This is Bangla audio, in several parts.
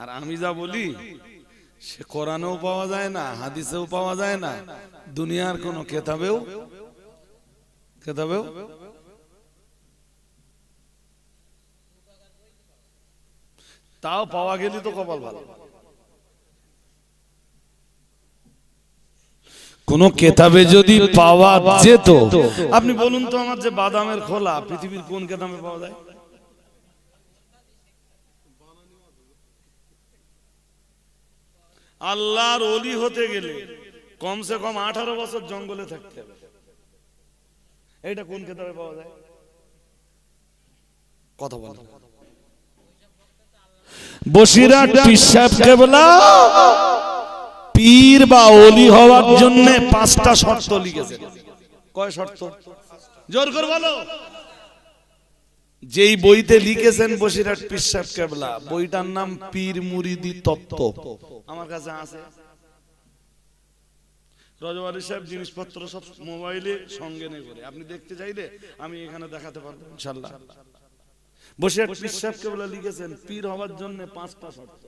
আর আমি যা বলি, সে কোরআনেও পাওয়া যায় না, হাদিসেও পাওয়া যায় না, দুনিয়ার কোন কেতাবেও কেতাবেও? তাও পাওয়া গেলে তো কপাল ভালো। কোন কেতাবে যদি পাওয়া যেত, আপনি বলুন তো আমার যে বাদামের খোলা, পৃথিবীর কোন কেতাবে পাওয়া যায়? আল্লাহর অলি হতে গেলে কমসে কম আঠারো বছর জঙ্গলে থাকতে হবে। এটা কোন কেতাবে পাওয়া যায়? কথা বল। বসিরাট পিসাব কেবলা পীর বা অলি হওয়ার জন্য পাঁচটা শর্ত লিখেছে। কয় শর্ত? জোর করে বলো। যেই বইতে লিখেছেন বসিরাট পিসাব কেবলা বইটার নাম পীর মুরিদি তত্ত্ব আমার কাছে আছে। সাহেব জিনিসপত্র সব মোবাইলে সঙ্গে নিয়ে করে আপনি দেখতে চাইলে আমি এখানে দেখাতে পারব ইনশাল্লাহ পিসাব কেবলা লিখেছেন পীর হওয়ার জন্য পাঁচটা শর্ত।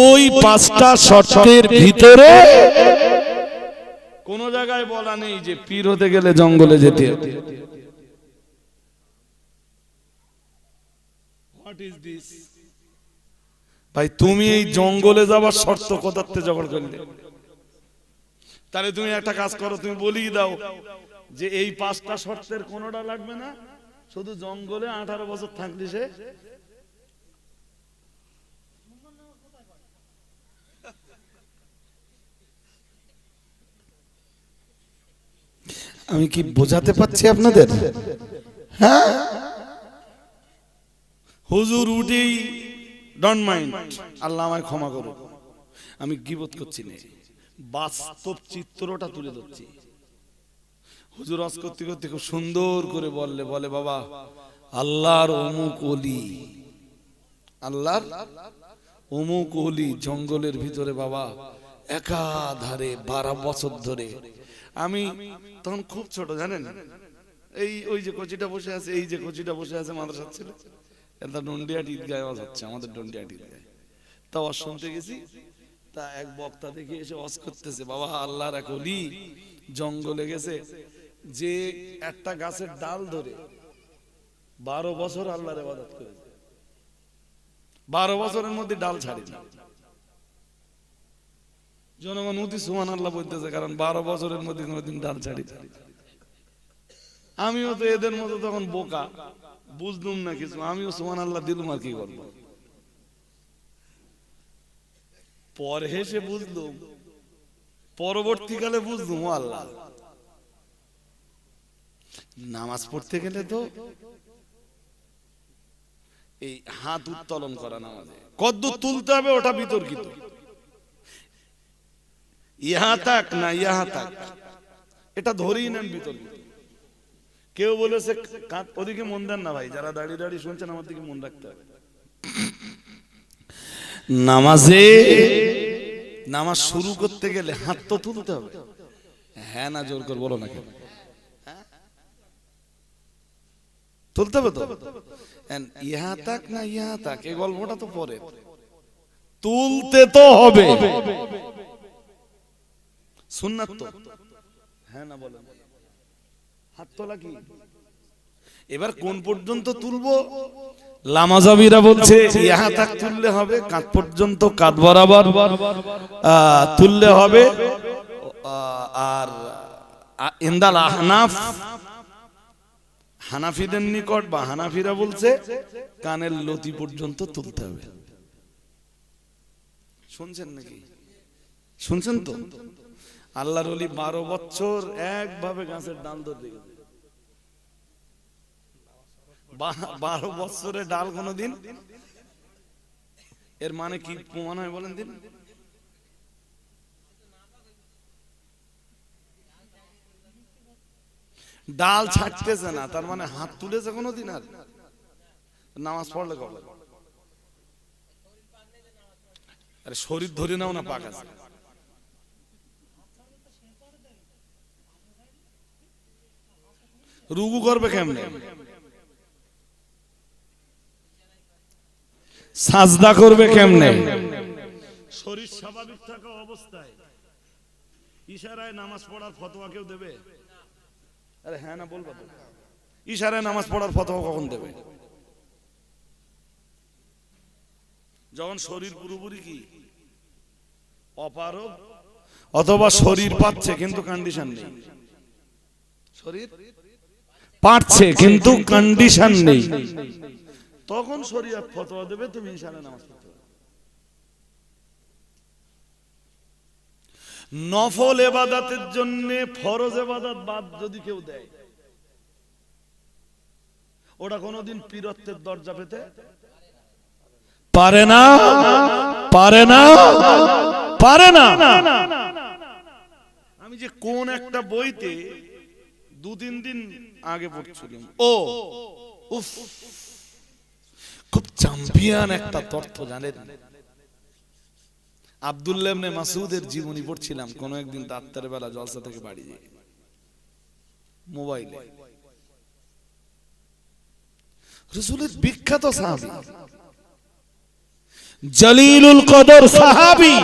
ওই পাঁচটা শর্তের ভিতরে কোন জায়গায় বলা নেই যে পীর হতে গেলে জঙ্গলে যেতে হবে। ভাই তুমি এই জঙ্গলে যাবার শর্ত কোথাতে জোগাড় করলে তাহলে তুমি একটা কাজ করো তুমি বলিয়ে দাও যে এই পাঁচটা শর্তের কোনোটা লাগবে না? শুধু জঙ্গলে আঠারো বছর থাকলি সে? আমি কি বোঝাতে পারছি আপনাদের? হ্যাঁ? হুজুর উঠেই ডন মাইন্ড আল্লাহ আমায় ক্ষমা করো। আমি গিবত করছি না, বাস্তব চিত্রটা তুলে ধরছি। হুজুর অস করতে করতে খুব সুন্দর করে বললে, বলে, বাবা, আল্লাহর অমুক অলি, আল্লাহর অমুক অলি জঙ্গলের ভিতরে বাবা, একাধারে বারো বছর ধরে। আমি তখন খুব ছোট, জানেন? এই, ওই যে কচিটা বসে আছে, এই যে কচিটা বসে আছে মাদ্রাসার ছেলে। এটা ডন্ডিয়াট আমাদের ডন্ডিয়াট তা ওয়াজ শুনতে গেছি, তা এক বক্তা দেখে এসে ওয়াজ করতেছে, বাবা আল্লাহর এক জঙ্গলে গেছে, যে একটা গাছের ডাল ধরে বারো বছর আল্লাহর ইবাদত করেছে। বারো বছরের মধ্যে ডাল ছাড়ি না। জনগণ উতি সুমান আল্লাহ বলতেছে, কারণ বারো বছরের মধ্যে কোনোদিন ডাল ছাড়ি। আমিও তো এদের মতো তখন বোকা। বুঝলুম না কিছু। আমিও সুমান আল্লাহ দিলুম আর কি করব? পরে হেসে বুঝলুম। পরবর্তীকালে বুঝলুম আল্লাহ। নামাজ পড়তে গেলে তো এই হাত উত্তোলন করা নামাজে। কদ্দূর তুলতে হবে, ওটা বিতর্কিত। ইহা তাক না ইহা তাক এটা ধরেই নেন বিতর্কিত। কেউ বলেছে ওদিকে মন দেন না ভাই যারা দাঁড়িয়ে দাঁড়িয়ে শুনছেন আমার দিকে মন রাখতে হবে। নামাজে নামাজ শুরু করতে গেলে হাত তো তুলতে হবে। হ্যাঁ না জোর করে বলো না কেন তুলতে হবে তো? ইহা তাক না ইহা তাক এই গল্পটা তো পরে। তুলতে তো হবে। সুন্নাত তো। হ্যাঁ না বলেন। হাত তোলা কি? এবার কোন পর্যন্ত তুলবো? লামাজাবিরা বলছে, ইহা তাক তুললে হবে। কাঁধ পর্যন্ত কাঁধ বরাবর তুললে হবে। আর ইন্দাল আহনাফ, হানাফিদের নিকট বা হানাফিরা বলছে, কানের লতি পর্যন্ত তুলতে হবে। শুনছেন নাকি? শুনছেন তো? আল্লাহর অলি বারো বছর একভাবে গাছের ডাল ধরতে গেছে। বারো বছরে ডাল কোনদিন? এর মানে কি প্রমাণ হয় বলেন দিন? ডাল ছাড়তেছে না, তার মানে হাত তুলেছে কোনোদিন আর? নামাজ পড়লে কবে? আরে শরীর ধরে নাও না, পাক আছে। রুগু করবে কেমনে? সাজদা করবে কেমনে? শরীর স্বাভাবিক থাকা অবস্থায় ইশারায় নামাজ পড়ার ফতোয়া কেউ দেবে? আরে হ্যাঁ না, বলবা তো। ইশারায় নামাজ পড়ার ফতোয়া কখন দেবে? যখন শরীর পুরোপুরি কি? অপারগ? অথবা শরীর পাচ্ছে, কিন্তু কন্ডিশন নেই। শরীর? পাচ্ছে কিন্তু কন্ডিশন নেই। তখন শরীয়ত ফতোয়া দেবে তুমি ইশারায় নামাজ পড়তে নফল এবাদাতের জন্য ফরজ এবাদাত বাদ যদি কেউ দেয় ওটা কোনোদিন পীরত্বের দরজা পেতে পারে না পারে না পারে না। আমি যে কোন একটা বইতে দু তিন দিন আগে পড়ছিলাম। ও খুব চ্যাম্পিয়ন একটা তথ্য জানেন। মাসুদের জীবনী পড়ছিলাম, কোন একদিন রাত্রের বেলা জলসা থেকে বাড়ি যাই। রসুলের বিখ্যাত সাহাবী। কদর সাহাবী।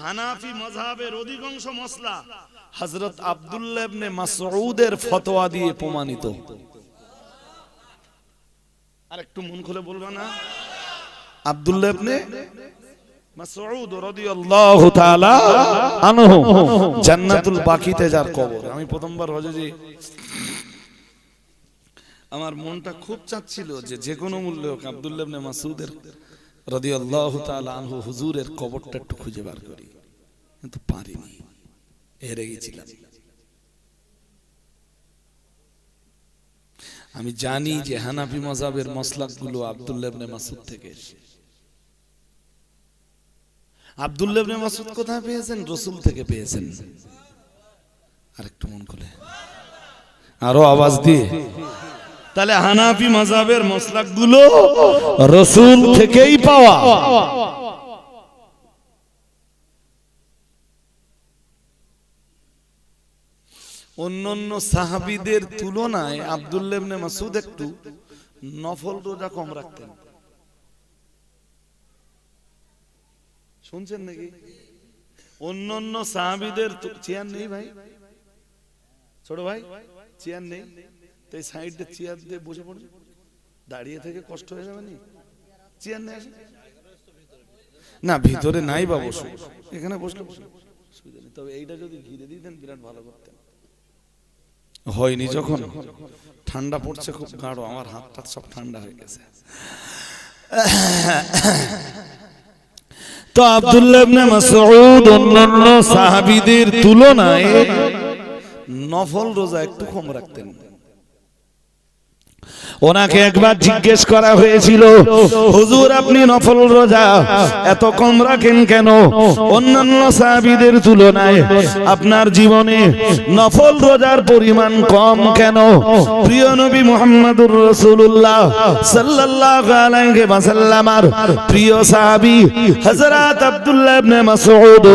হানাফি মাযহাবের অধিকাংশ মসলা হযরত আব্দুল্লাহ ইবনে মাসউদের ফতোয়া দিয়ে প্রমাণিত। আর একটু মন খুলে বলবা না? যার কবর। আমি প্রথমবার আমার মনটা খুব চাচ্ছিল যে কোনো মূল্যে হোক আব্দুল্লাহ ইবনে মাসউদের আনহু হুজুরের কবরটা একটু খুঁজে বার করি। কিন্তু পারিনি। হেরে গেছিলাম। আমি জানি যে হানাফি মজাবের মসলাকগুলো আব্দুল্লাহ ইবনে মাসুদ থেকে এসে আব্দুল্লাহ মাসুদ কোথায় পেয়েছেন? রসুল থেকে পেয়েছেন। আরেকটু মন খুলে। আরও আওয়াজ দিয়ে। তাহলে হানাফি মজাবের মসলাকগুলো রসুল থেকেই পাওয়া। অন্যান্য সাহাবিদের তুলনায় আব্দুল্লাহ ইবনে মাসুদ একটু নফল রোজা কম রাখতেন। শুনছেন নাকি? অন্যান্য সাহাবিদের চেয়ার নেই ভাই। ছোট ভাই, চেয়ার নেই। তো এই সাইডে চেয়ার দিয়ে বসে পড়বে। দাঁড়িয়ে থেকে কষ্ট হয়ে যাবে নি চেয়ার নেই না, ভিতরে নাই বা বসে এখানে বসলে বসে। তবে এইটা যদি ঘিরে দিতেন, বিরাট ভালো করতেন। হয়নি যখন। ঠান্ডা পড়ছে খুব গাঢ় আমার হাত টাত সব ঠান্ডা হয়ে গেছে। তো আব্দুল্লাহ ইবনে মাসউদ অন্যান্য সাহাবীদের তুলনায় নফল রোজা একটু কম রাখতেন। ওনাকে একবার জিজ্ঞেস করা হয়েছিল, হুজুর, আপনি নফল রোজা এত কম রাখেন কেন? অন্যান্য সাহাবীদের তুলনায় আপনার জীবনে নফল রোজার পরিমাণ কম কেন? প্রিয় নবী মুহাম্মদুর রাসূলুল্লাহ সাল্লাল্লাহু আলাইহি ওয়াসাল্লামার প্রিয় সাহাবী হযরত আব্দুল্লাহ ইবনে মাসউদ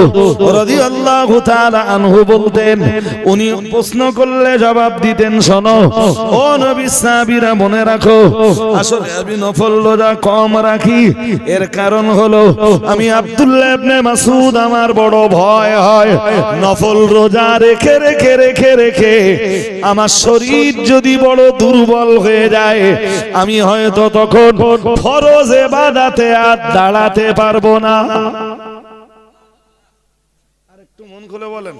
রাদিয়াল্লাহু তাআলা আনহু বলতেন, উনি প্রশ্ন করলে জবাব দিতেন, শোনো, ও নবী সাহাবীরা মনে রাখো, আসলে আমি নফল রোজা কম রাখি। এর কারণ হলো, আমি আব্দুল্লাহ ইবনে মাসুদ আমার বড় ভয় হয়। নফল রোজা রেখে রেখে রেখে রেখে আমার শরীর যদি বড় দুর্বল হয়ে যায়, আমি হয়তো তখন ফরজ এবাদাতে আর দাঁড়াতে পারব না। আর একটু মন খুলে বলেন।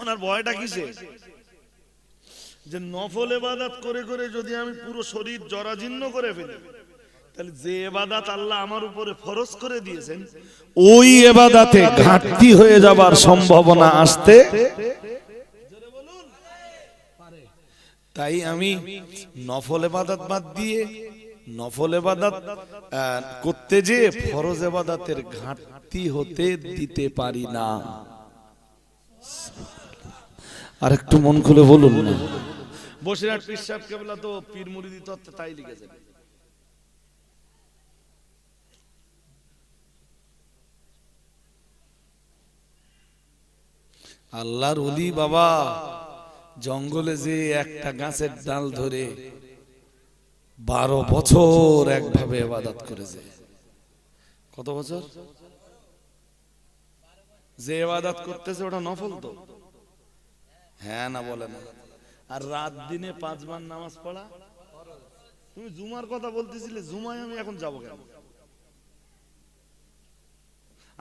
ওনার ভয়টা কিসে যে নফল এবাদাত করে করে যদি আমি পুরো শরীর জরাজীর্ণ করে ফেলি, তাহলে যে এবাদাত আল্লাহ আমার উপরে ফরজ করে দিয়েছেন, ওই এবাদাতে ঘাটতি হয়ে যাবার সম্ভাবনা আসতে তাই আমি নফল এবাদাত বাদ দিয়ে নফল এবাদাত করতে যে ফরজ এবাদাতের ঘাটতি হতে দিতে পারি না। আর একটু মন খুলে বলুন না। বসিরহাট পীর সাহেব কেবলা তো পীর মুরিদি তত্ত্বে তাই লিখেছেন আল্লাহর অলি বাবা, জঙ্গলে যে একটা গাছের ডাল ধরে বারো বছর একভাবে এবাদত করেছে। কত বছর? যে এবাদত করতেছে ওটা নফল তো। হ্যাঁ না বলে না। আর রাত দিনে পাঁচবার নামাজ পড়া? তুমি জুমার কথা বলতেছিলে জুমায় আমি এখন যাব কেন?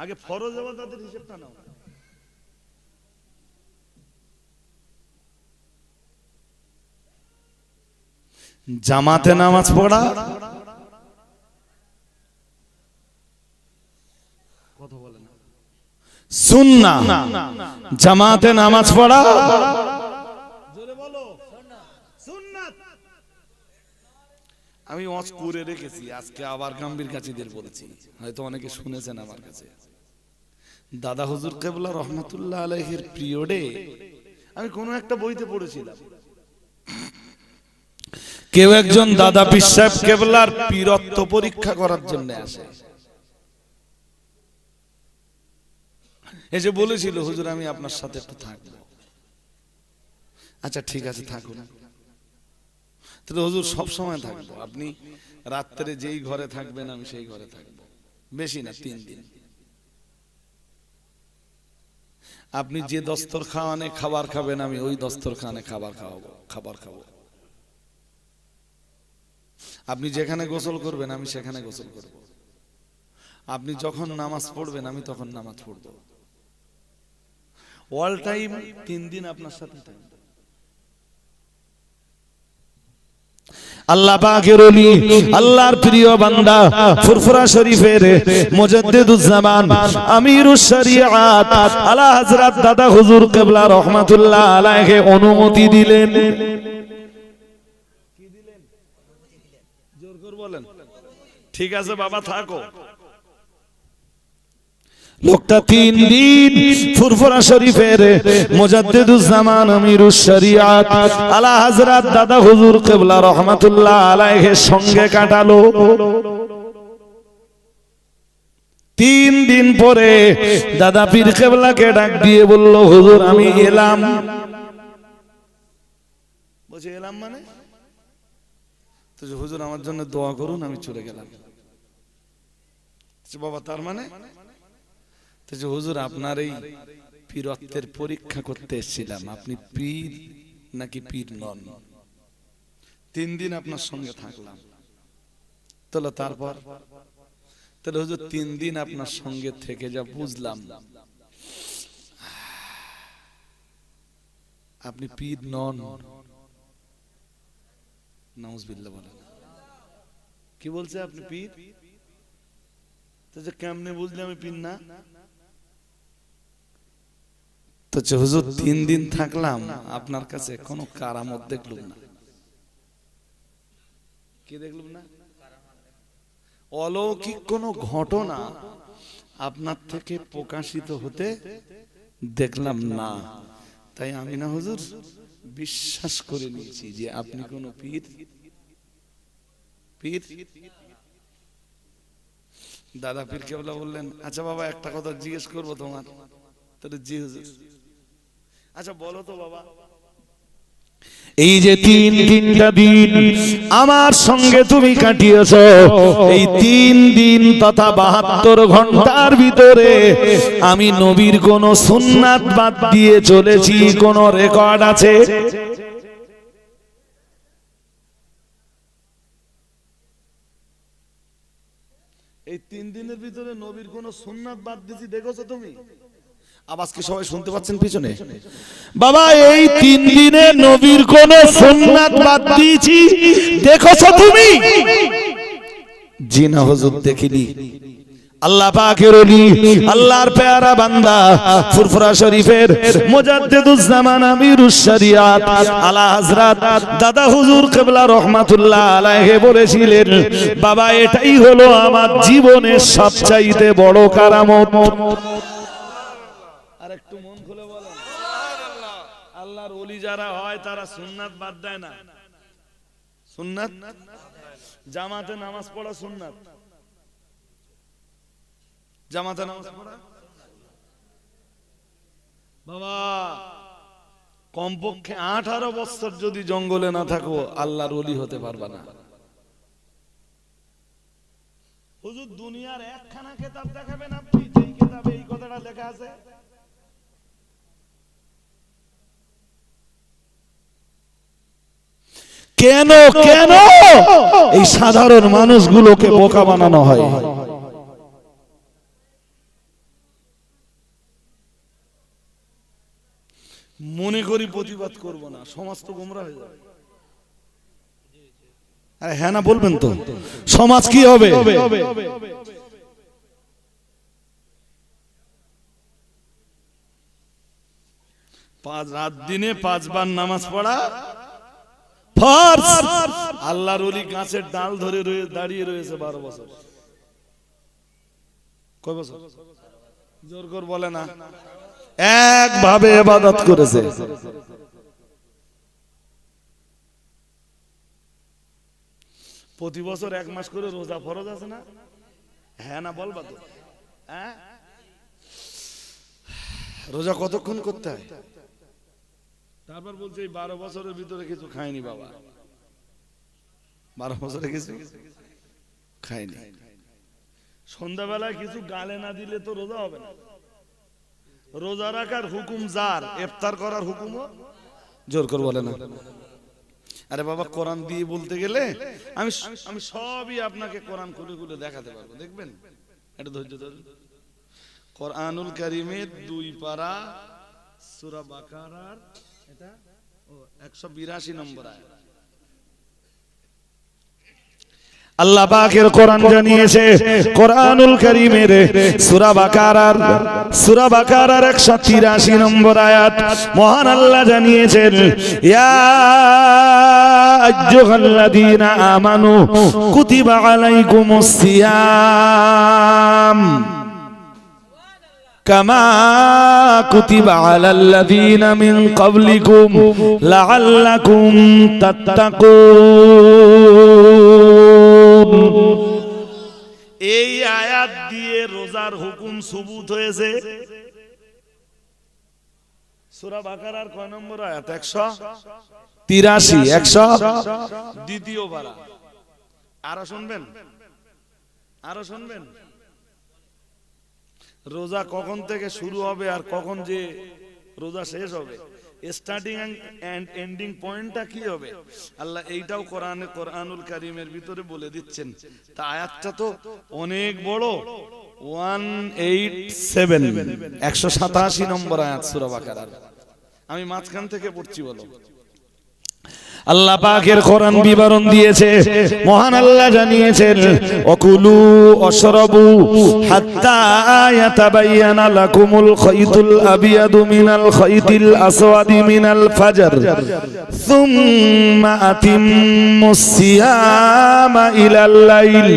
আগে ফরজ এবাদতের হিসেবটা নাও। জামাতে নামাজ পড়া? কথা বলে না। সুন্না জামাতে নামাজ পড়া জোরে বলো সুন্নাত আমি ওয়াজ করে রেখেছি, আজকে আবার গাম্ভীর কাছিদের বলেছি। হয়তো অনেকে শুনেছেন আমার কাছে। দাদা হুজুর কেবলা রহমতুল্লাহ আলহের পিরিয়ডে আমি কোনো একটা বইতে পড়েছিলাম। কেউ একজন দাদা বিশ্বাস কেবলার পীরত্ব পরীক্ষা করার জন্য আসে। এসে বলেছিল, হুজুর, আমি আপনার সাথে একটু থাকব। আচ্ছা ঠিক আছে, থাকুন। তাহলে হুজুর সব সময় থাকব। আপনি রাত্রে যেই ঘরে থাকবেন, আমি সেই ঘরে থাকব। বেশি না, তিন দিন। আপনি যে দস্তর খাওয়ানে খাবার খাবেন, আমি ওই দস্তর খানে খাবার খাওয়াবো, খাবার খাব। আপনি যেখানে গোসল করবেন, আমি সেখানে গোসল করব। আপনি যখন নামাজ পড়বেন, আমি তখন নামাজ পড়ব। অল টাইম তিন দিন আপনার সাথে থাকবে। আল্লাহ পাকের ওলি, আল্লাহর প্রিয় বান্দা, ফুরফুরা শরীফের মুজাদ্দিদুজ্জামান আমিরুশ শরিয়াত, আলা হযরত দাদা হুজুর কিবলা রাহমাতুল্লাহ আলাইহি অনুমতি দিলেন? জোর করে বলেন। ঠিক আছে বাবা, থাকো। লোকটা তিন দিন ফুরফুরা শরীফের মুজাদ্দিদুজ্জামান আমিরুশ শরিয়াত আলা হযরত দাদা হুজুর কিবলা রাহমাতুল্লাহ আলাইহির সঙ্গে কাটালো। তিন দিন পরে দাদা পীর কেবলাকে ডাক দিয়ে বলল, হুজুর, আমি এলাম। বলছে, এলাম মানে? তো হুজুর, আমার জন্য দোয়া করুন, আমি চলে গেলাম। বাবা, তার মানে? হুজুর, আপনার এই পীরত্বের পরীক্ষা করতে এসেছিলাম। আপনি পীর নাকি পীর নন? তিন দিন আপনার সঙ্গে থাকলাম। তাহলে তারপর? তাহলে হুজুর, তিন দিন আপনার সঙ্গে থেকে যা বুঝলাম। আপনি পীর নন। নাউজবিল্লাহ বলেন। কি বলছে আপনি পীর? তো যে কেমনে বুঝলে আমি পীর না? তো হুজুর তিন দিন থাকলাম, আপনার কাছে কোনো কারামত দেখলুম না। কি দেখলুম না? অলৌকিক কোন ঘটনা আপনার থেকে প্রকাশিত হতে দেখলাম না। তাই আমি না হুজুর বিশ্বাস করে নিয়েছি যে আপনি কোন পীর। পীর? দাদা পীর কেবলা বললেন আচ্ছা বাবা, একটা কথা জিজ্ঞেস করব তোমার। তাহলে জি হুজুর। আচ্ছা বলো তো বাবা। এই যে তিন তিনটা দিন আমার সঙ্গে তুমি কাটিয়েছ এই তিন দিন তথা বাহাত্তর ঘণ্টার ভিতরে আমি নবীর কোন সুন্নাত বাদ দিয়ে চলেছি কোন রেকর্ড আছে? এই তিন দিনের ভিতরে নবীর কোন সুন্নাত বাদ দিয়েছি দেখেছ তুমি? আওয়াজ কি সবাই শুনতে পাচ্ছেন পিছনে? বাবা, এই তিন দিনে নবীর কোন সুন্নাত বাদ দিয়েছি। দেখেছ তুমি? জি না হুজুর দেখিনি। আল্লাহ পাকের ওলি, আল্লাহর পেয়ারা বান্দা, ফুরফুরা শরীফের মুজাদ্দিদুজ্জামান আমিরুশ শরিয়াত, আলা হযরত দাদা হুজুর কিবলা রহমাতুল্লাহ আলাইহি বলেছিলেন, বাবা, এটাই হলো আমার জীবনের সবচাইতে বড় কারামত আর একটু মন খুলে বলেন আল্লাহর ওলি যারা হয়, তারা সুন্নাত বাদ দেয় না। সুন্নাত? জামাতে নামাজ পড়া সুন্নাত। জামাতে নামাজ পড়া? বাবা, কমপক্ষে আঠারো বছর যদি জঙ্গলে না থাকো আল্লাহর ওলি হতে পারবা না। হুজুর, দুনিয়ার একখানা কিতাব দেখাবেন আপনি, যেই কিতাবে এই কথাটা লেখা আছে? কেন কেন? এই সাধারণ মানুষগুলোকে বোকা বানানো হয়। মনে করি প্রতিবাদ করব না, সমাজ তো গোমরা হয়ে যাবে। আরে হ্যাঁ না, বলবেন তো। সমাজ কি হবে? পাঁচ রাত দিনে পাঁচবার নামাজ পড়া ফার্স আল্লাহর ওলি গাছের ডাল ধরে রয়ে দাঁড়িয়ে রয়েছে বারো বছর। কয় বছর? জোর কর বলে না। একভাবে এবাদত করেছে। প্রতি বছর এক মাস করে রোজা ফরজ আছে না? হ্যাঁ না বলবা তো। হ্যাঁ? রোজা কতক্ষণ করতে হয়? তারপর বলছে এই বারো বছরের ভিতরে কিছু খায়নি বাবা। বারো বছরে কিছু খায়নি। সন্ধ্যাবেলায় কিছু গালে না দিলে তো রোজা হবে না। রোজা রাখার হুকুম যার? ইফতার করার হুকুমও জোর করে বলে না। আরে বাবা কোরআন দিয়ে বলতে গেলে আমি আমি সবই আপনাকে কোরআন খুলে খুলে দেখাতে পারব দেখবেন? এটা ধৈর্য ধরুন। কোরআনুল কারিমের দুই পারা সূরা বাকারার এটা? ও 182 নম্বর আল্লাহ পাকের কোরআন জানিয়েছে কোরআনুল কারীমের সূরা বাকারার সূরা বাকারার 183 নম্বর আয়াত মহান আল্লাহ জানিয়েছেন ইয়া আইয়ুহাল্লাযীনা আমানু কুতিবা আলাইকুমুস সিয়াম। كما كتب على الذين من قبلكم لعلكم تتقون এই আয়াত দিয়ে রোজার হুকুম সুবুত হয়েছে সূরা বাকারার কয় নম্বর আয়াত 183 100 দ্বিতীয় পারা আরো শুনবেন আরো শুনবেন রোজা কখন থেকে শুরু হবে আর কখন যে রোজা শেষ হবে? স্টার্টিং এন্ড পয়েন্টটা হবে? আল্লাহ এইটাও কোরআনে, কোরআনুল কারিমের ভিতরে বলে দিচ্ছেন। তা অনেক বড়। ওয়ান এইট সেভেন একশো সাতাশি নম্বর আমি মাঝখান থেকে পড়ছি, বলো। আল্লাহ পাকের কোরআন বিবরণ দিয়েছে, মহান আল্লাহ জানিয়েছেন, অকুলু অশরবু হাত্তা ইয়াতাবায়ানা লাকুমুল খাইতুল আবিয়াদু মিনাল খাইতিল আসওয়াদি মিনাল ফাজর, সুম্মা আতিম্মুস সিয়ামা ইলাল লাইল।